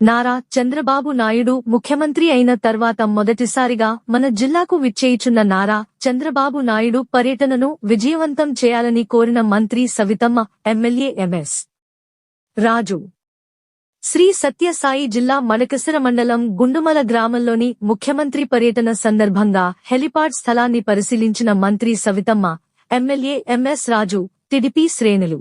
నారా చంద్రబాబు నాయుడు ముఖ్యమంత్రి అయిన తర్వాత మొదటిసారిగా మన జిల్లాకు విచ్చేయిచున్న నారా చంద్రబాబు నాయుడు పర్యటనను విజయవంతం చేయాలని కోరిన మంత్రి సవితమ్మ ఎమ్మెల్యే ఎంఎస్ రాజు. శ్రీ సత్యసాయి జిల్లా మడకసిర మండలం గుండుమల గ్రామంలోని ముఖ్యమంత్రి పర్యటన సందర్భంగా హెలిపాడ్ స్థలాన్ని పరిశీలించిన మంత్రి Savithamma MLA MS Raju TDP శ్రేణులు.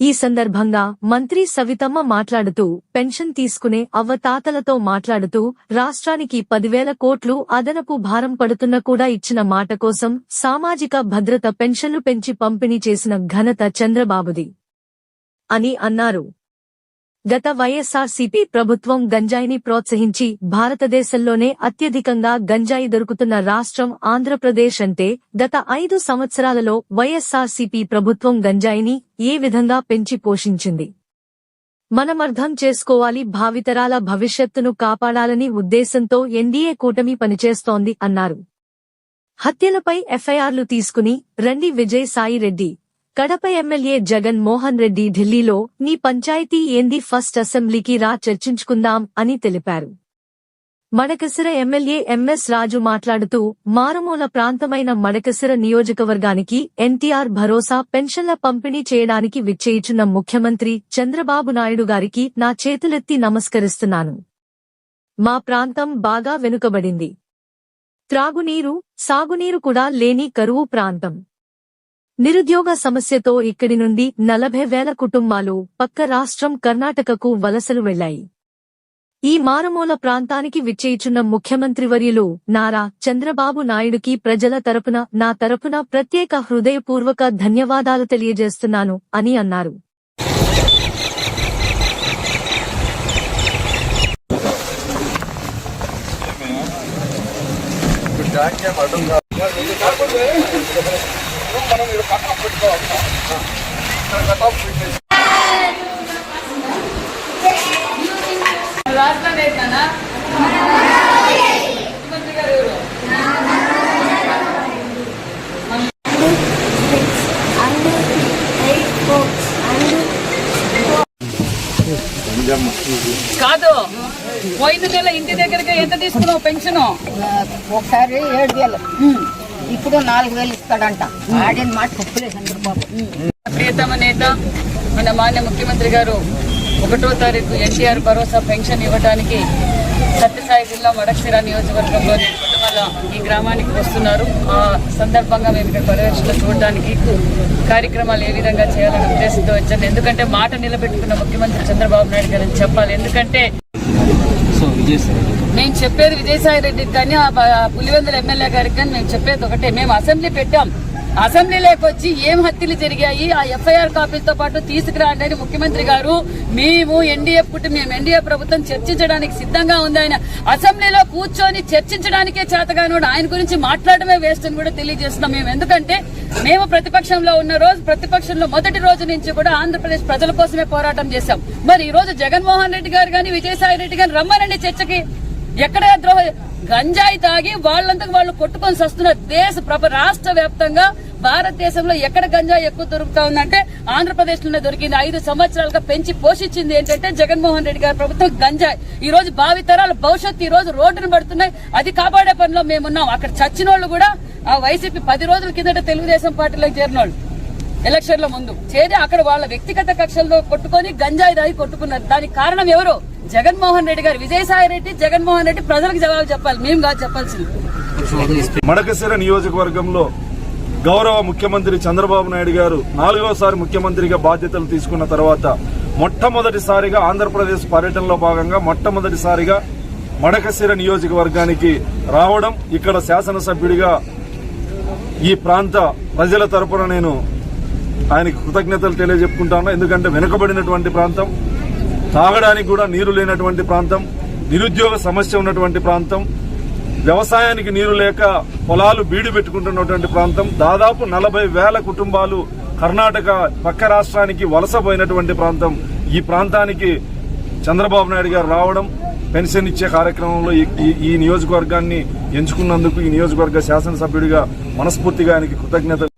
ఈ సందర్భంగా మంత్రి సవితమ్మ మాట్లాడుతూ పెన్షన్ తీసుకునే అవ్వతాతలతో మాట్లాడుతూ రాష్ట్రానికి పదివేల కోట్లు అదనపు భారం పడుతున్న కూడా ఇచ్చిన మాట కోసం సామాజిక భద్రత పెన్షన్లు పెంచి పంపిణీ చేసిన ఘనత చంద్రబాబుది. అని అన్నారు. గత వైఎస్ఆర్సీపీ ప్రభుత్వం గంజాయిని ప్రోత్సహించి భారతదేశంలోనే అత్యధికంగా గంజాయి దొరుకుతున్న రాష్ట్రం ఆంధ్రప్రదేశ్ అంటే గత ఐదు సంవత్సరాలలో వైఎస్ఆర్సీపీ ప్రభుత్వం గంజాయిని ఏ విధంగా పెంచి పోషించింది? మనమర్థం చేసుకోవాలి భావితరాల భవిష్యత్తును కాపాడాలని ఉద్దేశంతో ఎన్డీఏ కూటమి పనిచేస్తోంది అన్నారు. హత్యలపై ఎఫ్ఐఆర్లు తీసుకుని రండి విజయ్ సాయి రెడ్డి కడప ఎమ్మెల్యే జగన్ మోహన్ రెడ్డి ఢిల్లీలో నీ పంచాయతీ ఏంది? ఫస్ట్ అసెంబ్లీకి రా చర్చించుకుందాం అని తెలిపారు. మడకసిర ఎమ్మెల్యే ఎంఎస్ రాజు మాట్లాడుతూ మారుమూల ప్రాంతమైన మడకసిర నియోజకవర్గానికి ఎన్టీఆర్ భరోసా పెన్షన్ల పంపిణీ చేయడానికి విచ్చేయిచున్న ముఖ్యమంత్రి చంద్రబాబు నాయుడు గారికి నా చేతులెత్తి నమస్కరిస్తున్నాను. మా ప్రాంతం బాగా వెనుకబడింది. త్రాగునీరు సాగునీరు కూడా లేని కరువు ప్రాంతం. నిరుద్యోగ సమస్యతో ఇక్కడి నుండి నలభై వేల కుటుంబాలు పక్క రాష్ట్రం కర్ణాటకకు వలసలు వెళ్ళాయి ఈ మారుమూల ప్రాంతానికి విచ్చేయిచున్న ముఖ్యమంత్రివర్యులు నారా చంద్రబాబు నాయుడుకి ప్రజల తరపున నా తరపున ప్రత్యేక హృదయపూర్వక ధన్యవాదాలు తెలియజేస్తున్నాను అని అన్నారు. కాదు. పోయిన నెల ఇంటి దగ్గరికి ఎంత తీసుకున్నావు? పెన్షన్? ఒకసారి ఏడు వేలు. ఇప్పుడు నాలుగు వేలు ఇస్తాడంట. ఆడిన మాట తప్పులే చంద్రబాబు. ప్రియతమ నేత మన మాన్య ముఖ్యమంత్రి గారు ఒకటో తారీఖు ఎన్టీఆర్ భరోసా పెన్షన్ ఇవ్వడానికి సత్యసాయి జిల్లా మడక్సిరా నియోజకవర్గంలోని కుటుంబాల ఈ గ్రామానికి వస్తున్నారు. ఆ సందర్భంగా మేము ఇక్కడ పర్యవేక్షణ చూడడానికి కార్యక్రమాలు ఏ విధంగా చేయాలనే ఉద్దేశంతో వచ్చాను ఎందుకంటే మాట నిలబెట్టుకున్న ముఖ్యమంత్రి చంద్రబాబు నాయుడు గారిని చెప్పాలి. ఎందుకంటే సో విజయ్ సార్ మేము చెప్పేది విజయసాయి రెడ్డికి కానీ ఆ పులివెందుల ఎమ్మెల్యే గారికి కానీ మేము చెప్పేది ఒకటే. మేము అసెంబ్లీ పెట్టాం. అసెంబ్లీలోకి వచ్చి ఏం హత్యలు జరిగాయి ఆ ఎఫ్ఐఆర్ కాపీలతో పాటు తీసుకురాండి అని ముఖ్యమంత్రి గారు మేము ఎన్డీఏ పుట్టి మేము ఎన్డీఏ ప్రభుత్వం చర్చించడానికి సిద్ధంగా ఉంది ఆయన. అసెంబ్లీలో కూర్చొని చర్చించడానికే చేతగానోడు. ఆయన గురించి మాట్లాడమే వేస్ట్ అని కూడా తెలియజేస్తున్నాం మేము. ఎందుకంటే మేము ప్రతిపక్షంలో ఉన్న రోజు ప్రతిపక్షంలో మొదటి రోజు నుంచి కూడా ఆంధ్రప్రదేశ్ ప్రజల కోసమే పోరాటం చేశాం. మరి ఈ రోజు జగన్మోహన్ రెడ్డి గారు కానీ విజయసాయి రెడ్డి గారు రమ్మనండి చర్చకి. ఎక్కడ ద్రోహ గంజాయి తాగి వాళ్ళంతకు వాళ్ళు కొట్టుకొని వస్తున్న దేశ ప్రభ రాష్ట్ర వ్యాప్తంగా భారతదేశంలో ఎక్కడ గంజాయి ఎక్కువ దొరుకుతా ఉందంటే ఆంధ్రప్రదేశ్లోనే దొరికింది. ఐదు సంవత్సరాలుగా పెంచి పోషించింది ఏంటంటే జగన్మోహన్ రెడ్డి గారి ప్రభుత్వం గంజాయి. ఈ రోజు భావితరాల భవిష్యత్తు ఈ రోజు రోడ్డును పడుతున్నాయి. అది కాపాడే పనిలో మేమున్నాం. అక్కడ చచ్చిన వాళ్ళు కూడా ఆ వైసీపీ పది రోజుల కిందట తెలుగుదేశం పార్టీలోకి చేరిన వాళ్ళు ఎలక్షన్ల ముందు చేరి అక్కడ వాళ్ళ వ్యక్తిగత కక్షల్లో కొట్టుకొని గంజాయి దాగి కొట్టుకున్నారు. దానికి కారణం ఎవరు? జగన్మోహన్ రెడ్డి గారు. విజయసాయి రెడ్డి జగన్మోహన్ రెడ్డి ప్రజలకు జవాబు చెప్పాలి. మేము కాదు చెప్పాల్సింది. మడకసిర నియోజకవర్గంలో గౌరవ ముఖ్యమంత్రి చంద్రబాబు నాయుడు గారు నాలుగవసారి ముఖ్యమంత్రిగా బాధ్యతలు తీసుకున్న తర్వాత మొట్టమొదటిసారిగా ఆంధ్రప్రదేశ్ పర్యటనలో భాగంగా మొట్టమొదటిసారిగా మడకసిర నియోజకవర్గానికి రావడం ఇక్కడ శాసనసభ్యుడిగా ఈ ప్రాంత ప్రజల తరపున నేను ఆయనకి కృతజ్ఞతలు తెలియజెప్పుకుంటాను. ఎందుకంటే వెనుకబడినటువంటి ప్రాంతం తాగడానికి కూడా నీరు లేనటువంటి ప్రాంతం నిరుద్యోగ సమస్య ఉన్నటువంటి ప్రాంతం వ్యవసాయానికి నీరు లేక పొలాలు బీడు పెట్టుకుంటున్నటువంటి ప్రాంతం దాదాపు నలభై వేల కుటుంబాలు కర్ణాటక పక్క రాష్ట్రానికి వలసపోయినటువంటి ప్రాంతం. ఈ ప్రాంతానికి చంద్రబాబు నాయుడు గారు రావడం పెన్షన్ ఇచ్చే కార్యక్రమంలో ఈ- నియోజకవర్గాన్ని ఎంచుకున్నందుకు ఈ నియోజకవర్గ శాసనసభ్యుడిగా మనస్ఫూర్తిగా ఆయనకి కృతజ్ఞతలు.